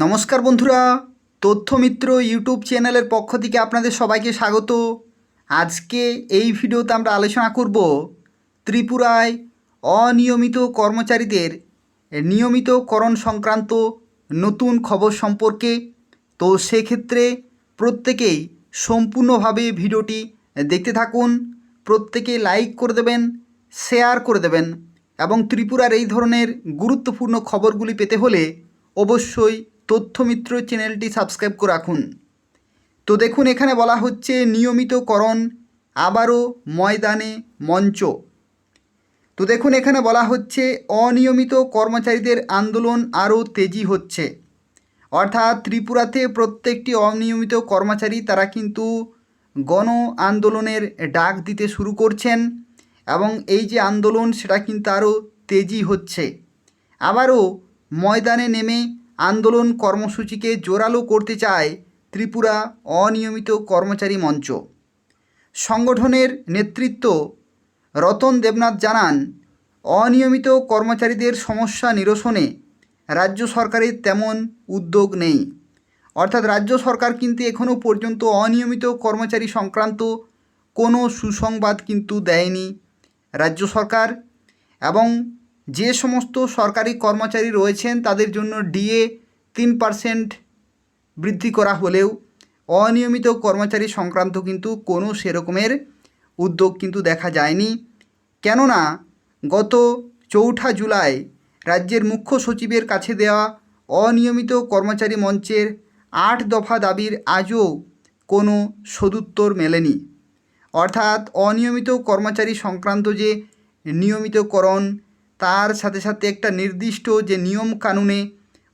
নমস্কার বন্ধুরা, তথ্যমিত্র ইউটিউব চ্যানেলের পক্ষ থেকে আপনাদের সবাইকে স্বাগত। আজকে এই ভিডিওতে আমরা আলোচনা করব ত্রিপুরায় অনিয়মিত কর্মচারীদের নিয়মিতকরণ সংক্রান্ত নতুন খবর সম্পর্কে। তো সেক্ষেত্রে প্রত্যেকেই সম্পূর্ণভাবে ভিডিওটি দেখতে থাকুন, প্রত্যেকে লাইক করে দেবেন, শেয়ার করে দেবেন এবং ত্রিপুরার এই ধরনের গুরুত্বপূর্ণ খবরগুলি পেতে হলে অবশ্যই তথ্যমিত্র চ্যানেলটি সাবস্ক্রাইব করে রাখুন। তো দেখুন, এখানে বলা হচ্ছে নিয়মিতকরণ আবারও ময়দানে মঞ্চ। তো দেখুন, এখানে বলা হচ্ছে অনিয়মিত কর্মচারীদের আন্দোলন আরও তেজি হচ্ছে। অর্থাৎ ত্রিপুরাতে প্রত্যেকটি অনিয়মিত কর্মচারী তারা কিন্তু গণ আন্দোলনের ডাক দিতে শুরু করছেন এবং এই যে আন্দোলন, সেটা কিন্তু আরও তেজি হচ্ছে। আবারও ময়দানে নেমে আন্দোলন কর্মসূচিকে জোরালো করতে চায় ত্রিপুরা অনিয়মিত কর্মচারী মঞ্চ। সংগঠনের নেতৃত্ব রতন দেবনাথ জানান, অনিয়মিত কর্মচারীদের সমস্যা নিরসনে রাজ্য সরকারের তেমন উদ্যোগ নেই। অর্থাৎ রাজ্য সরকার কিন্তু এখনও পর্যন্ত অনিয়মিত কর্মচারী সংক্রান্ত কোনো সুসংবাদ কিন্তু দেয়নি রাজ্য সরকার এবং যে সমস্ত সরকারি কর্মচারী রয়েছেন, তাদের জন্য ডিএ তিন পার্সেন্ট বৃদ্ধি করা হলেও অনিয়মিত কর্মচারী সংক্রান্ত কিন্তু কোনো সেরকমের উদ্যোগ কিন্তু দেখা যায়নি। কেননা গত চৌঠা জুলাই রাজ্যের মুখ্য সচিবের কাছে দেওয়া অনিয়মিত কর্মচারী মঞ্চের আট দফা দাবির আজও কোনো সদুত্তর মেলেনি। অর্থাৎ অনিয়মিত কর্মচারী সংক্রান্ত যে নিয়মিতকরণ তার সাথে সাথে একটা নির্দিষ্ট যে নিয়ম কানুনে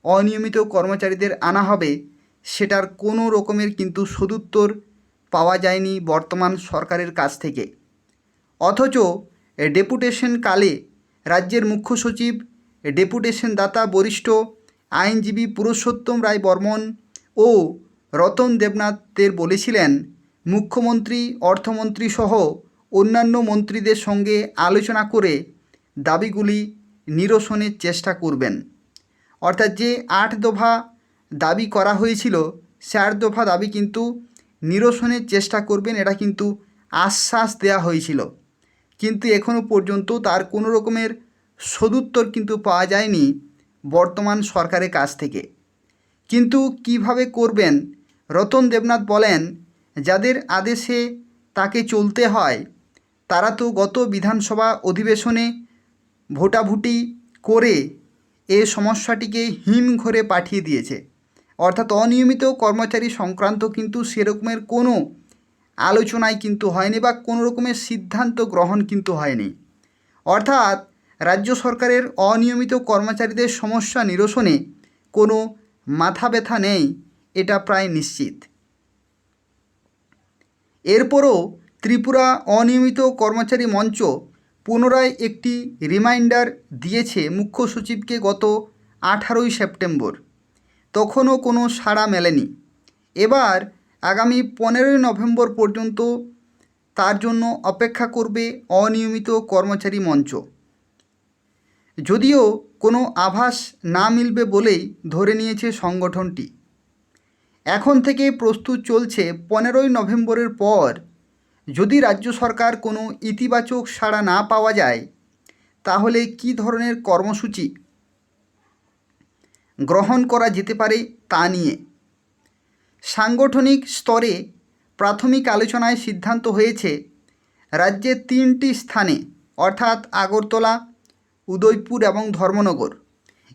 অনিয়মিত কর্মচারীদের আনা হবে, সেটার কোনো রকমের কিন্তু সদুত্তর পাওয়া যায়নি বর্তমান সরকারের কাছ থেকে। অথচ ডেপুটেশন কালে রাজ্যের মুখ্য সচিব, ডেপুটেশন দাতা বরিষ্ঠ আইনজীবী পুরুষোত্তম রায় বর্মন ও রতন দেবনাথদের বলেছিলেন, মুখ্যমন্ত্রী, অর্থমন্ত্রী সহ অন্যান্য মন্ত্রীদের সঙ্গে আলোচনা করে দাবিগুলি নিরসনের চেষ্টা করবেন। অর্থাৎ যে আট দফা দাবি করা হয়েছিল, সে আট দফা দাবি কিন্তু নিরসনের চেষ্টা করবেন, এটা কিন্তু আশ্বাস দেওয়া হয়েছিল। কিন্তু এখনও পর্যন্ত তার কোনো রকমের সদুত্তর কিন্তু পাওয়া যায়নি বর্তমান সরকারের কাছ থেকে। কিন্তু কীভাবে করবেন? রতন দেবনাথ বলেন, যাদের আদেশে তাকে চলতে হয়, তারা তো গত বিধানসভা অধিবেশনে ভোটাভুটি করে এ সমস্যাটিকে হিমঘরে পাঠিয়ে দিয়েছে। অর্থাৎ অনিয়মিত কর্মচারী সংক্রান্ত কিন্তু সেরকমের কোনো আলোচনায় কিন্তু হয়নি বা কোনো রকমের সিদ্ধান্ত গ্রহণ কিন্তু হয়নি। অর্থাৎ রাজ্য সরকারের অনিয়মিত কর্মচারীদের সমস্যা নিরসনে কোনো মাথা ব্যথা নেই, এটা প্রায় নিশ্চিত। এরপরও ত্রিপুরা অনিয়মিত কর্মচারী মঞ্চ পুনরায় একটি রিমাইন্ডার দিয়েছে মুখ্য সচিবকে গত আঠারোই সেপ্টেম্বর। তখনও কোনো সাড়া মেলেনি। এবার আগামী পনেরোই নভেম্বর পর্যন্ত তার জন্য অপেক্ষা করবে অনিয়মিত কর্মচারী মঞ্চ। যদিও কোনো আভাস না মিলবে বলেই ধরে নিয়েছে সংগঠনটি। এখন থেকে প্রস্তুত চলছে পনেরোই নভেম্বরের পর যদি রাজ্য সরকার কোনো ইতিবাচক সাড়া না পাওয়া যায়, তাহলে কী ধরনের কর্মসূচি গ্রহণ করা যেতে পারে তা নিয়ে? সাংগঠনিক স্তরে প্রাথমিক আলোচনায় সিদ্ধান্ত হয়েছে রাজ্যে তিনটি স্থানে, অর্থাৎ আগরতলা, উদয়পুর এবং ধর্মনগর,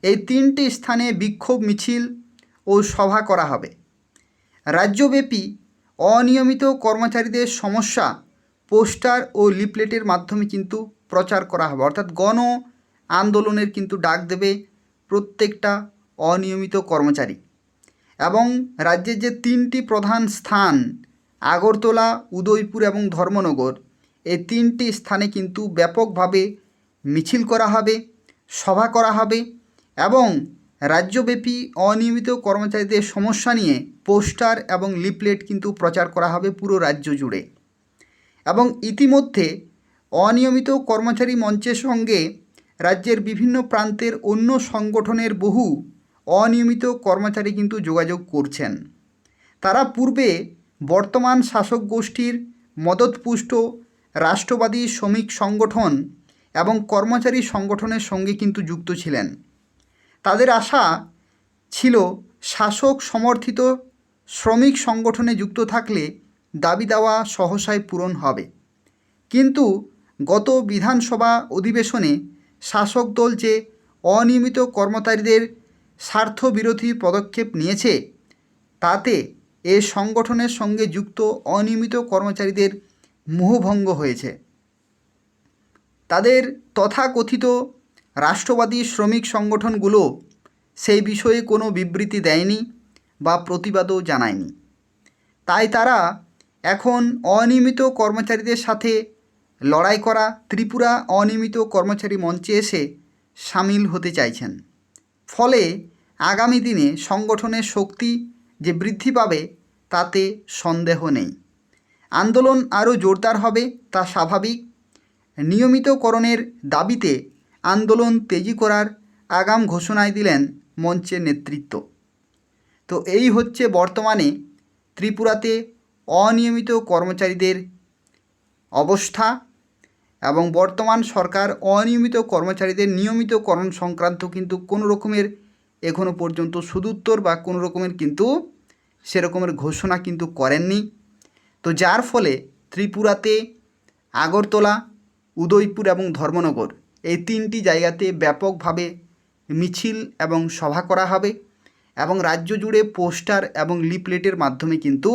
এই তিনটি স্থানে বিক্ষোভ মিছিল ও সভা করা হবে। রাজ্যব্যাপী অনিয়মিত কর্মচারীদের সমস্যা, পোস্টার ও লিফলেটের মাধ্যমে কিন্তু প্রচার করা হবে। অর্থাৎ গণ আন্দোলনের কিন্তু ডাক দেবে প্রত্যেকটা অনিয়মিত কর্মচারী। এবং রাজ্যের যে তিনটি প্রধান স্থান, আগরতলা, উদয়পুর এবং ধর্মনগর, এই তিনটি স্থানে কিন্তু ব্যাপকভাবে মিছিল করা হবে, সভা করা হবে এবং রাজ্যব্যাপী অনিয়মিত কর্মচারীদের সমস্যা নিয়ে পোস্টার এবং লিফলেট কিন্তু প্রচার করা হবে পুরো রাজ্য জুড়ে। এবং ইতিমধ্যে অনিয়মিত কর্মচারী মঞ্চের সঙ্গে রাজ্যের বিভিন্ন প্রান্তের অন্য সংগঠনের বহু অনিয়মিত কর্মচারী কিন্তু যোগাযোগ করছেন। তারা পূর্বে বর্তমান শাসক গোষ্ঠীর মদতপুষ্ট রাষ্ট্রবাদী শ্রমিক সংগঠন এবং কর্মচারী সংগঠনের সঙ্গে কিন্তু যুক্ত ছিলেন। তাদের আশা ছিল শাসক সমর্থিত শ্রমিক সংগঠনে যুক্ত থাকলে দাবি দেওয়া সহসায় পূরণ হবে। কিন্তু গত বিধানসভা অধিবেশনে শাসক দল যে অনিয়মিত কর্মচারীদের স্বার্থবিরোধী পদক্ষেপ নিয়েছে, তাতে এ সংগঠনের সঙ্গে যুক্ত অনিয়মিত কর্মচারীদের মোহভঙ্গ হয়েছে। তাদের তথাকথিত রাষ্ট্রবাদী শ্রমিক সংগঠনগুলো সেই বিষয়ে কোনো বিবৃতি দেয়নি। বা প্রতিবাদও জানায়নি। তাই তারা এখন অনিয়মিত কর্মচারীদের সাথে লড়াই করা ত্রিপুরা অনিয়মিত কর্মচারী মঞ্চে এসে সামিল হতে চাইছেন। ফলে আগামী দিনে সংগঠনের শক্তি যে বৃদ্ধি পাবে তাতে সন্দেহ নেই। আন্দোলন আরও জোরদার হবে তা স্বাভাবিক। নিয়মিতকরণের দাবিতে আন্দোলন তেজি করার আগাম ঘোষণায় দিলেন মঞ্চের নেতৃত্ব। তো এই হচ্ছে বর্তমানে ত্রিপুরাতে অনিয়মিত কর্মচারীদের অবস্থা এবং বর্তমান সরকার অনিয়মিত কর্মচারীদের নিয়মিতকরণ সংক্রান্ত কিন্তু কোনো রকমের এখনও পর্যন্ত সুদুত্তর বা কোনো রকমের কিন্তু সেরকমের ঘোষণা কিন্তু করেননি। তো যার ফলে ত্রিপুরাতে আগরতলা, উদয়পুর এবং ধর্মনগর এই তিনটি জায়গাতে ব্যাপকভাবে মিছিল এবং সভা করা হবে। এবং রাজ্য জুড়ে পোস্টার এবং লিপলেটের মাধ্যমে কিন্তু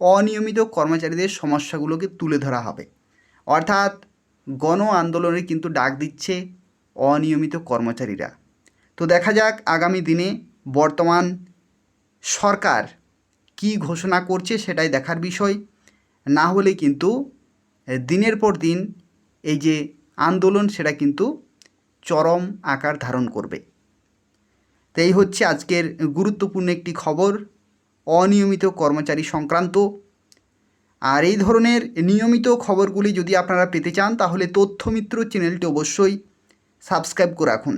অনিয়মিত কর্মচারীদের সমস্যাগুলোকে তুলে ধরা হবে। অর্থাৎ গণ আন্দোলনের কিন্তু ডাক দিচ্ছে অনিয়মিত কর্মচারীরা। তো দেখা যাক আগামী দিনে বর্তমান সরকার কি ঘোষণা করছে সেটাই দেখার বিষয়। না হলে কিন্তু দিনের পর দিন এই যে আন্দোলন সেটা কিন্তু চরম আকার ধারণ করবে। এই হচ্ছে আজকের গুরুত্বপূর্ণ একটি খবর, অনিয়মিত কর্মচারী সংক্রান্ত। আর এই ধরনের নিয়মিত খবরগুলি যদি আপনারা পেতে চান, তাহলে তথ্যমিত্র চ্যানেলটি অবশ্যই সাবস্ক্রাইব করে রাখুন।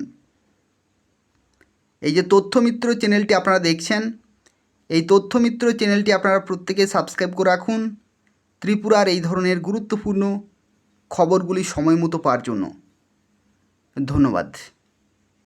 এই যে তথ্যমিত্র চ্যানেলটি আপনারা দেখছেন, এই তথ্যমিত্র চ্যানেলটি আপনারা প্রত্যেকে সাবস্ক্রাইব করে রাখুন ত্রিপুরার এই ধরনের গুরুত্বপূর্ণ খবরগুলি সময় মতো পাওয়ার জন্য। ধন্যবাদ।